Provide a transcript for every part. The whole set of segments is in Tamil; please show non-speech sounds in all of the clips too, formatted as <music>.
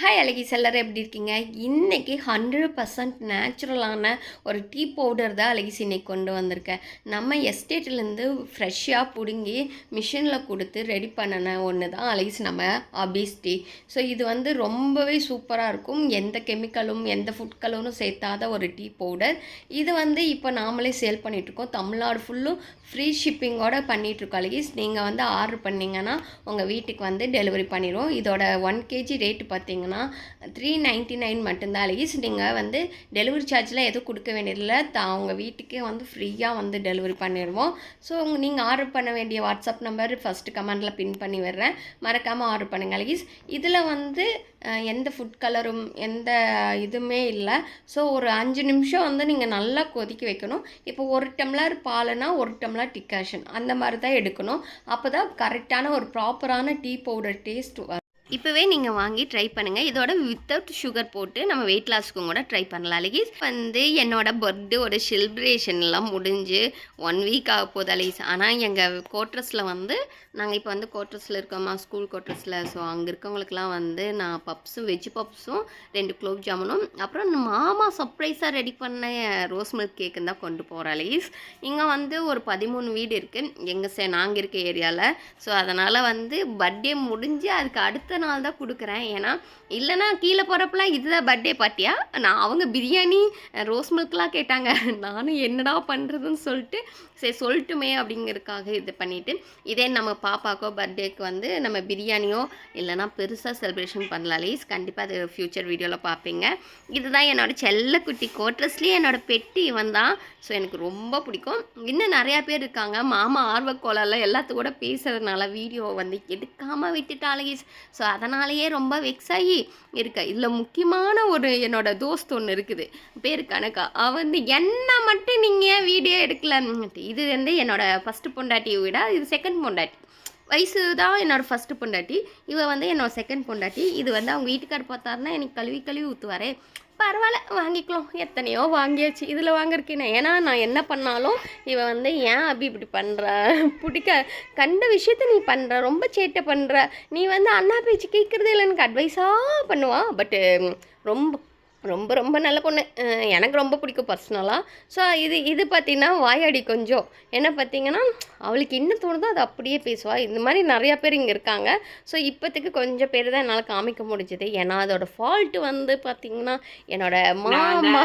ஹாய் அழகி செல்லர் எப்படி இருக்கீங்க? இன்றைக்கி ஹண்ட்ரட் பர்சன்ட் நேச்சுரலான ஒரு டீ பவுடர் தான் அழகிஸ் இன்னைக்கு கொண்டு வந்திருக்கேன். நம்ம எஸ்டேட்லேருந்து ஃப்ரெஷ்ஷாக பிடுங்கி மிஷினில் கொடுத்து ரெடி பண்ணின ஒன்று தான் அழகிசி நம்ம அபீஸ் டீ ஸோ இது வந்து ரொம்பவே சூப்பராக இருக்கும். எந்த கெமிக்கலும் எந்த ஃபுட் கலரும் சேர்த்தாத ஒரு டீ பவுடர் இது வந்து இப்போ நாமளே சேல் பண்ணிகிட்ருக்கோம் தமிழ்நாடு ஃபுல்லும் ஃப்ரீ ஷிப்பிங்கோட பண்ணிகிட்ருக்கோம் அழகிஸ். நீங்கள் வந்து ஆர்டர் பண்ணிங்கன்னா உங்கள் வீட்டுக்கு வந்து டெலிவரி பண்ணிடுவோம் இதோட ஒன் கேஜி ரேட்டு பார்த்தீங்கன்னா த்ரீ நைன்ட்டி நைன் மட்டும்தான். அழகிஸ் நீங்கள் வந்து டெலிவரி சார்ஜ்லாம் எதுவும் கொடுக்க வேண்டியதில்லை. த அவங்க வீட்டுக்கே வந்து ஃப்ரீயாக வந்து டெலிவரி பண்ணிடுவோம். ஸோ நீங்கள் ஆர்டர் பண்ண வேண்டிய வாட்ஸ்அப் நம்பர் ஃபஸ்ட்டு கமெண்டில் பின் பண்ணி விடுறேன். மறக்காமல் ஆர்டர் பண்ணுங்கள் அழகிஸ் இதில் வந்து எந்த ஃபுட் கலரும் எந்த இதுவுமே இல்லை. ஸோ ஒரு அஞ்சு நிமிஷம் வந்து நீங்கள் நல்லா கொதிக்க வைக்கணும். இப்போ ஒரு டம்ளர் பாலைனா ஒரு டம்ளர் டிகாஷன் அந்த மாதிரி தான் எடுக்கணும். அப்போ தான் கரெக்டான ஒரு ப்ராப்பரான டீ பவுடர் டேஸ்ட் வரும் இப்போவே நீங்கள் வாங்கி ட்ரை பண்ணுங்கள் இதோட வித்தவுட் சுகர் போட்டு நம்ம வெயிட் லாஸ்க்கும் கூட ட்ரை பண்ணலாம் அழகிஸ் வந்து என்னோட பர்த்டேவோட செலிப்ரேஷன்லாம் முடிஞ்சு ஒன் வீக் ஆக போகுது அழகிஸ் ஆனால் எங்கள் கோட்ரஸில் வந்து நாங்கள் இப்போ வந்து கோட்ரஸில் இருக்கோமா ஸ்கூல் கோட்ரஸில் ஸோ அங்கே இருக்கவங்களுக்குலாம் வந்து நான் பப்ஸும் வெஜ் பப்ஸும் ரெண்டு குலோப் ஜாமுனும் அப்புறம் மாமா சர்ப்ரைஸாக ரெடி பண்ண ரோஸ் மில்க் கேக்குன்னு தான் கொண்டு போகிறேன் அழகிஸ் இங்கே வந்து ஒரு பதிமூணு வீடு இருக்குது எங்கள் சே நாங்கள் இருக்க ஏரியாவில் ஸோ அதனால் வந்து பர்த்டே முடிஞ்சு அதுக்கு அடுத்த நாள் தான் கொடுக்குறேன். ஏன்னா இல்லைன்னா கீழே போகிறப்பெல்லாம் இதுதான் பர்த்டே பார்ட்டியா நான் அவங்க பிரியாணி ரோஸ் மில்க்லாம் கேட்டாங்க. <laughs> நானும் என்னடா பண்ணுறதுன்னு சொல்லிட்டு சரி சொல்லட்டுமே அப்படிங்கிறதுக்காக இது பண்ணிவிட்டு இதே நம்ம பாப்பாக்கோ பர்த்டேக்கு வந்து நம்ம பிரியாணியோ இல்லைன்னா பெருசாக செலிப்ரேஷன் பண்ணலாம். கண்டிப்பாக அது ஃப்யூச்சர் வீடியோவில் பார்ப்பீங்க இதுதான் என்னோட செல்லக்குட்டி. கோட்ரஸ்லேயே என்னோட பெட்டி இவன் தான். ஸோ எனக்கு ரொம்ப பிடிக்கும். இன்னும் நிறையா பேர் இருக்காங்க. மாமா ஆர்வக்கோளால எல்லாத்து கூட பேசுறதுனால வீடியோ வந்து எடுக்காமல் விட்டுட்டாலே. ஸோ அதனாலேயே ரொம்ப வெக்ஸ் ஆகி இருக்க? இதில் முக்கியமான ஒரு என்னோட தோஸ்த் ஒன்று இருக்குது. பேர் கணக்கா அவ வந்து என்ன மட்டும் நீங்கள் வீடியோ எடுக்கல இது வந்து என்னோட ஃபஸ்ட்டு பொண்டாட்டியை விட இது செகண்ட் பொண்டாட்டி. வயசு தான் என்னோட ஃபஸ்ட்டு பொண்டாட்டி. இவ வந்து என்னோட செகண்ட் பொண்டாட்டி. இது வந்து அவங்க வீட்டுக்கார் பார்த்தாருன்னா எனக்கு கழுவி கழுவி ஊற்றுவாரே பரவாயில்ல வாங்கிக்கலாம். எத்தனையோ வாங்கியாச்சு. இதில் வாங்கிருக்கேன் ஏன்னா நான் என்ன பண்ணாலும் இவன் வந்து ஏன் அப்படி இப்படி பண்ணுற பிடிக்க கண்ட விஷயத்த நீ பண்ணுற ரொம்ப சேட்டை பண்ணுற நீ வந்து அண்ணா பேச்சு கேட்குறதே இல்லை. எனக்கு அட்வைஸாக பண்ணுவான் பட்டு ரொம்ப ரொம்ப ரொம்ப நல்ல பொண்ணு. எனக்கு ரொம்ப பிடிக்கும் பர்சனலாக ஸோ இது இது பார்த்தீங்கன்னா வாயாடி கொஞ்சம். என்ன பார்த்தீங்கன்னா அவளுக்கு என்ன தோணுதோ அது அப்படியே பேசுவாள் இந்த மாதிரி நிறையா பேர் இங்கே இருக்காங்க. ஸோ இப்போதைக்கு கொஞ்சம் பேர் தான் என்னால் காமிக்க முடிஞ்சது. ஏன்னா அதோட ஃபால்ட்டு வந்து பார்த்தீங்கன்னா என்னோட நான் மாமா.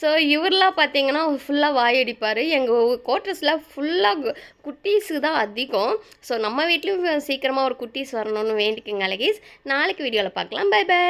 ஸோ இவரெலாம் பார்த்தீங்கன்னா ஃபுல்லாக வாயடிப்பார். எங்கள் கோட்ரஸில் ஃபுல்லாக குட்டீஸு தான் அதிகம். ஸோ நம்ம வீட்லேயும் சீக்கிரமாக ஒரு குட்டீஸ் வரணும்னு வேண்டிக்கங்க அழகேஸ் நாளைக்கு வீடியோவில் பார்க்கலாம் பை பை